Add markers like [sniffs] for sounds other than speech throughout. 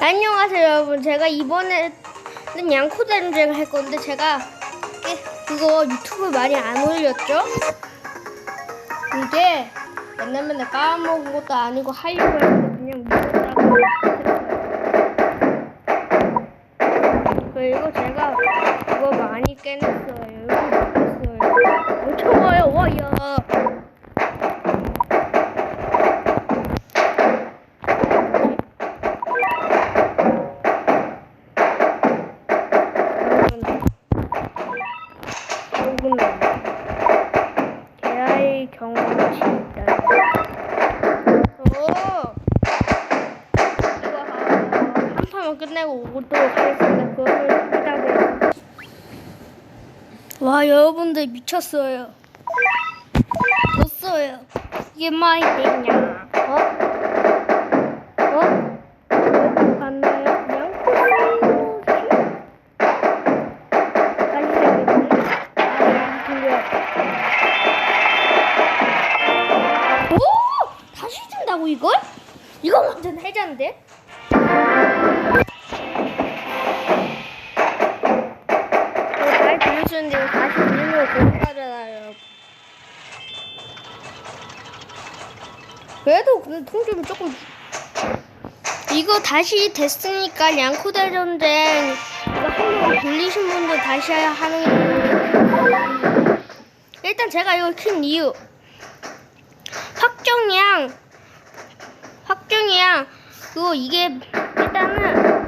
안녕하세요 여러분. 제가 이번에는 양코대전쟁을 할 건데 제가 그거 유튜브 많이 안 올렸죠? 이게 맨날 맨날 까먹은 것도 아니고 하려고 못하고 그리고 제가 그거 많이 깨냈어요. 여기 못했어요. 엄청 와요. 와야 와 여러분들 미쳤어요. 졌어요. 이게 마이 되냐? 어? 어? 어? 갔나요? 그냥? 빨리 해야겠네. 아, 근데. 오! 다시 준다고 이걸? 이거 완전 해자인데? 근데 통좀이 조금 이거 다시 됐으니까 양코 대 전쟁 이거 한번 돌리신 분들 다시 하는 게 일단 제가 이걸 킨 이유. 확정량 확정량 그거 이게 일단은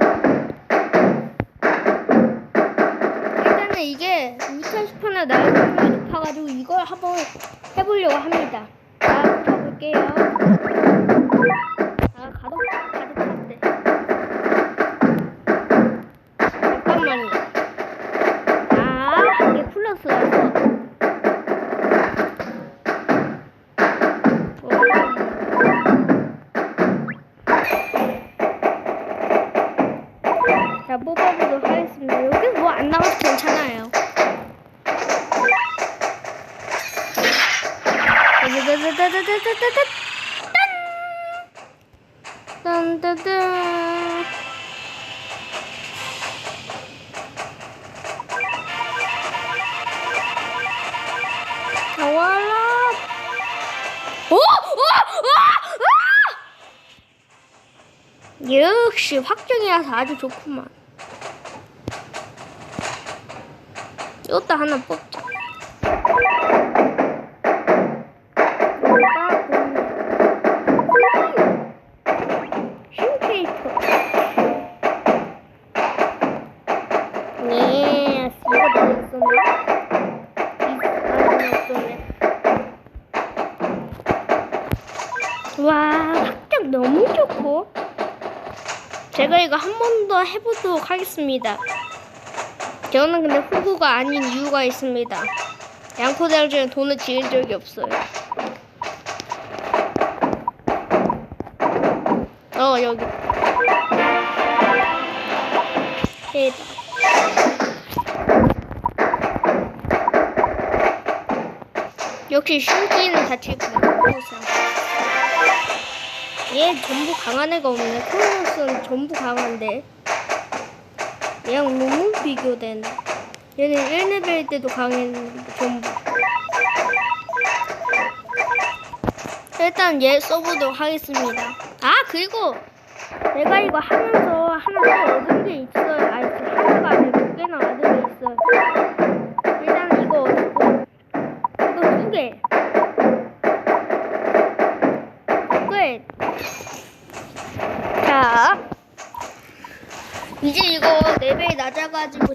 일단은 이게 2010년에 나이가 높아가지고 이걸 한번 해보려고 합니다. 자 가볼게요 아 가득 가득 찼대 잠깐만요 아 이게 플러스라서 자 뽑아보도록 하겠습니다. 여기 뭐 안 나와도 괜찮아요. 따다다다다다다다 역시 확정이라서 아주 좋구만. 이것도 하나 뽑자. 제가 한 번 더 해보도록 하겠습니다. 저는 근데 후보가 아닌 이유가 있습니다. 양코대랑 중에 돈을 지은 적이 없어요. 어, 여기. 대박. 역시 슈기는 같이 크로노스랑. 얘 전부 강한 애가 없네. 크로노스는 전부 강한데. 얘랑 너무 비교되네. 얘는 1레벨 때도 강했는데 전부. 일단 얘 써보도록 하겠습니다. 아 그리고 내가 이거 하면서 하나 더 얻은 게 있어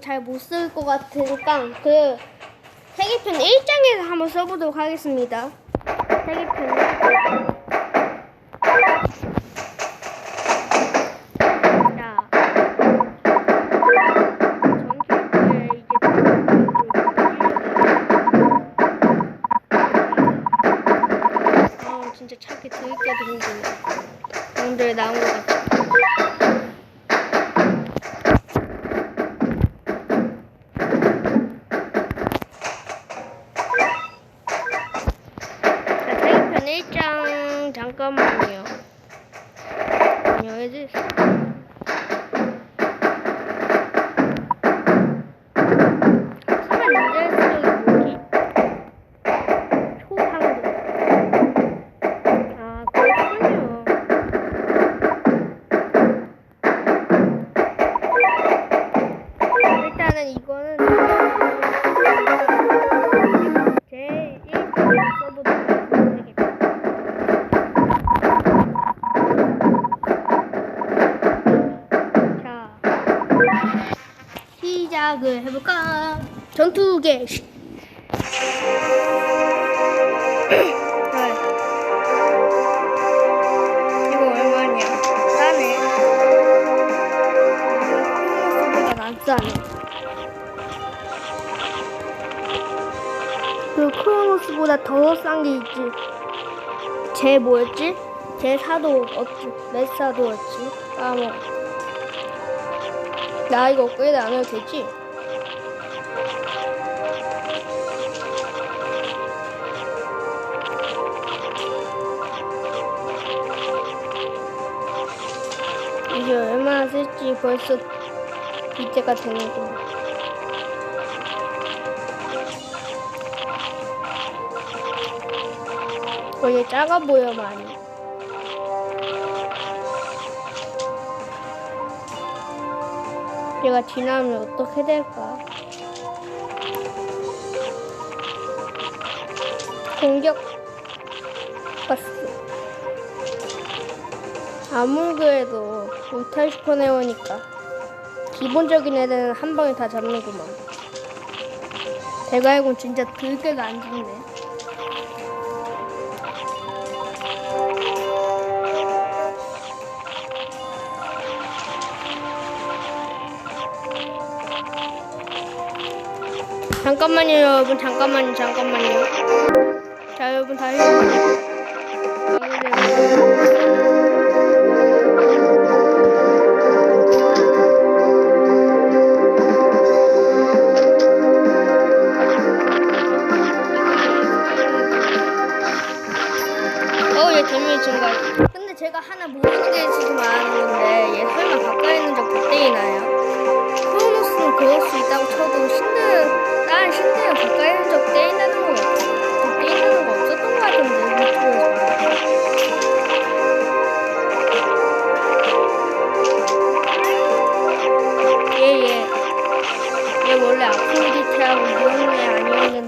잘 못 쓸 것 같으니까 그 세계편 1장에서 한번 써보도록 하겠습니다. 세계편. 1장 시작을 해볼까? 전투 개시. [sniffs] 이거 얼마냐? 싸네. 크로노스보다 안 싸네. 그리고 크로노스보다 더 싼 게 있지. 제 뭐였지? 제 사도 어찌 몇 사도였지? 까먹. 나 이거 업그레이드 안 해도 되지? 이게 얼마나 쓸지 벌써 이때가. 어, 얘 작아 보여 많이. 얘가 지나면 어떻게 될까? 공격 봤어. 아무래도 울탈 슈퍼네오니까 기본적인 애들은 한 방에 다 잡는구만. 대가이군 진짜 들깨가 안 죽네. 잠깐만요 여러분. 잠깐만요 잠깐만요. 자 여러분 다시 아프로디테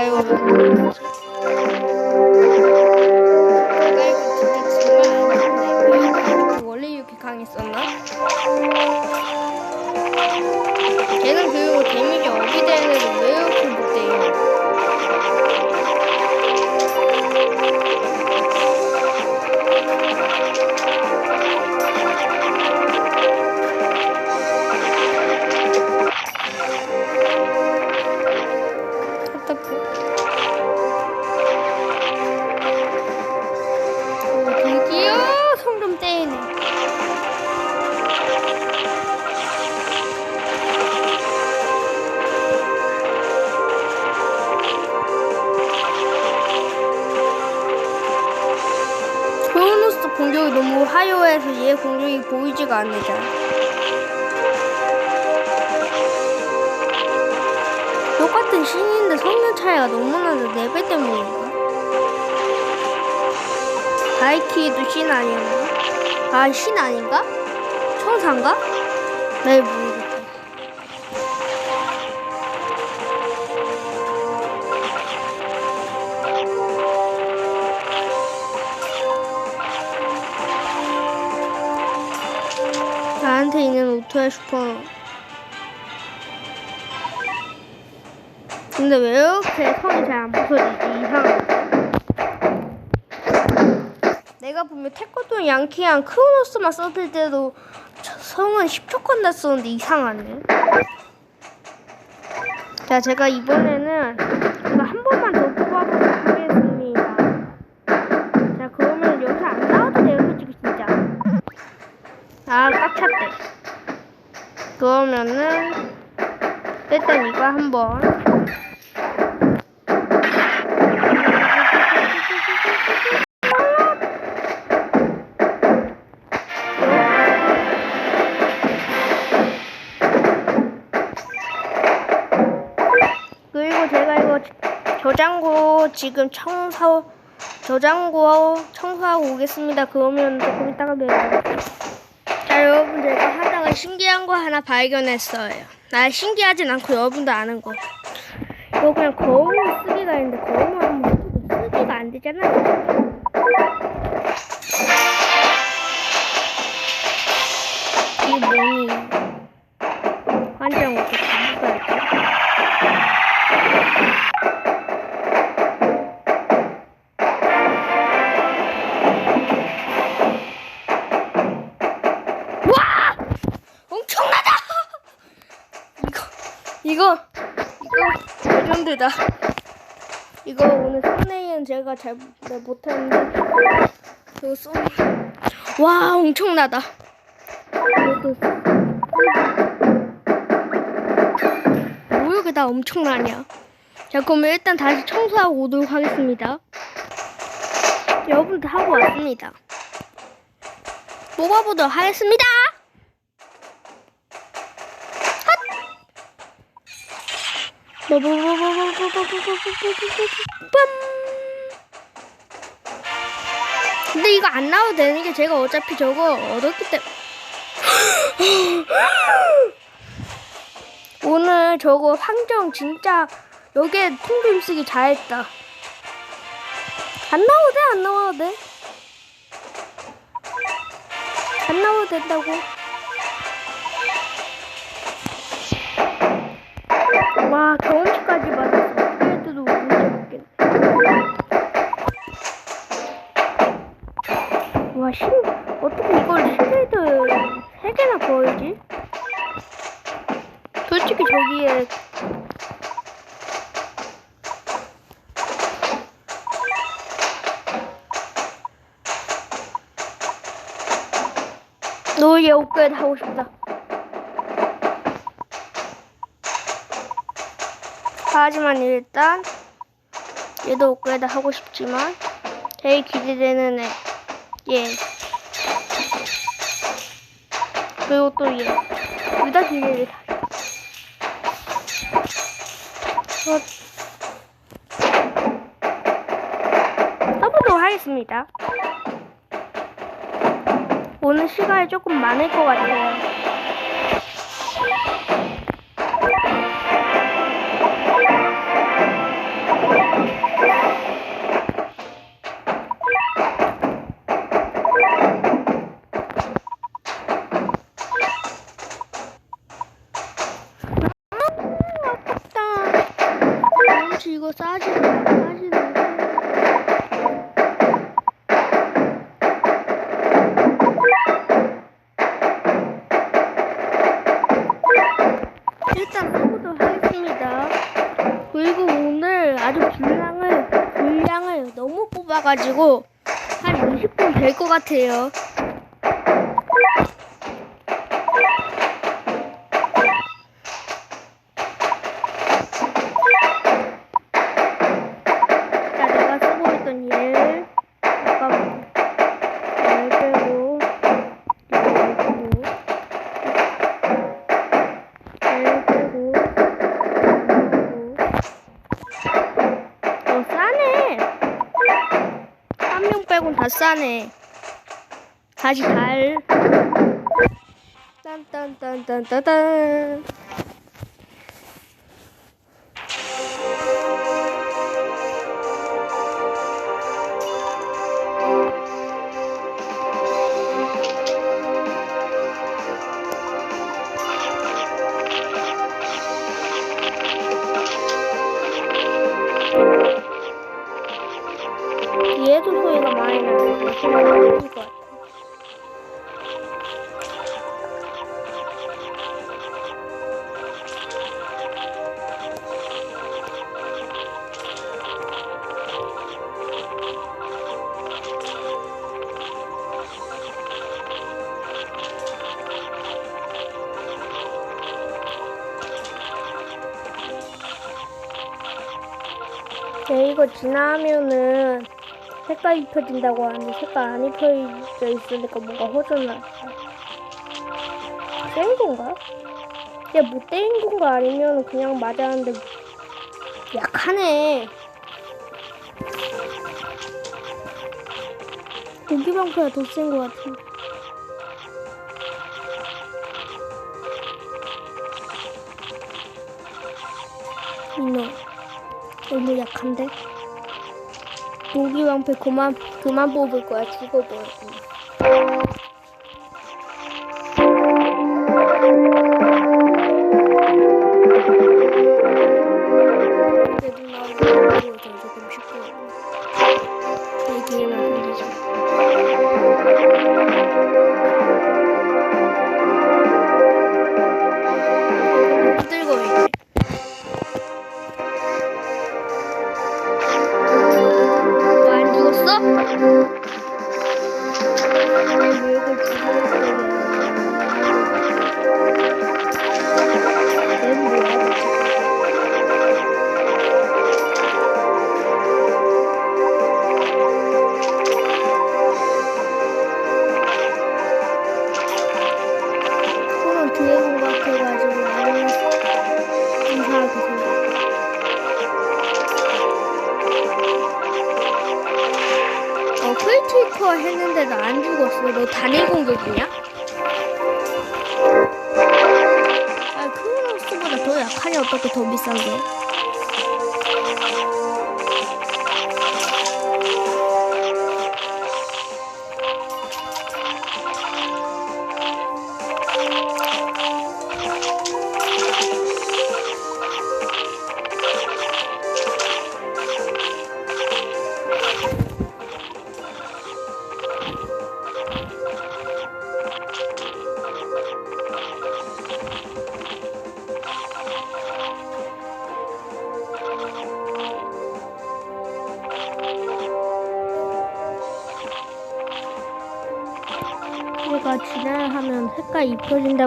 kayo. 잘. 똑같은 신인데 성능 차이가 너무 나서 4배 때문인가? 다이키도 신 아니었나? 아, 신 아닌가? 천사인가? 네, 모 슈퍼 근데 왜 이렇게 성이 잘 안 부서지지 이상하게 내가 보면 태권도 양키랑 크로노스만 썼을 때도 저 성은 10초간 다 썼는데 이상하네 자 제가 이번에는 이거 한 번만 더 뽑아보도록 하겠습니다. 자 그러면 여기서 안 나와도 돼요 솔직히 진짜. 아 꽉 찼대 그러면은 일단 이거 한번 그리고 제가 이거 저장고 지금 청소 저장고 청소하고 오겠습니다. 그러면 조금 이따가 봬요. 자 여러분 신기한 거 하나 발견했어요. 나 신기하진 않고 여러분도 아는 거. 이거 그냥 거울 쓰기가 있는데 거울만 쓰기가 안 되잖아요. 이게 뭐니? 환장 어떻게 이거, 레전드다. 이거 오늘 썸네일은 제가 잘 네, 못했는데, 이거 썸, 와, 엄청나다. 이것도, 뭐 이렇게 다 엄청나냐? 자, 그러면 일단 다시 청소하고 오도록 하겠습니다. 여러분도 하고 왔습니다. 뽑아보도록 하겠습니다. 근데 이거 안 나와도 되는 게 제가 어차피 저거 얻었기 때문에. [gasps] 오늘 저거 상정 진짜 여기에 통빔 쓰기 잘했다. 안 나와도 돼 안 나와도 돼. 안 나와도 된다고 와 경험치까지 받았어. 그래도 문제 없겠네. 와 신, 어떻게 이걸 실드 3개나 걸지? 솔직히 저기에 너얘 업그레이드 하고 싶다 하지만 일단 얘도 업그레이드 하고 싶지만 제일 기대되는 애 얘. 그리고 또 얘. 둘다 기대돼. 어. 써보도록 하겠습니다. 오늘 시간이 조금 많을 것 같아요. 아주 분량을 분량을 너무 뽑아가지고 한 20분 될 것 같아요. 빼곤 다 싸네. 다시 달 딴딴딴딴딴딴 지나면은 색깔 입혀진다고 하는데 색깔 안 입혀져 있으니까 뭔가 허전하다. 때린 건가? 근데 못 때린 건가 아니면 그냥 맞았는데 약하네. 고기방패가 더 센 것 같아. 이놈 너무 약한데? 고기랑 배 그만, 그만 뽑을 거야 죽어버려. 그래도 说真的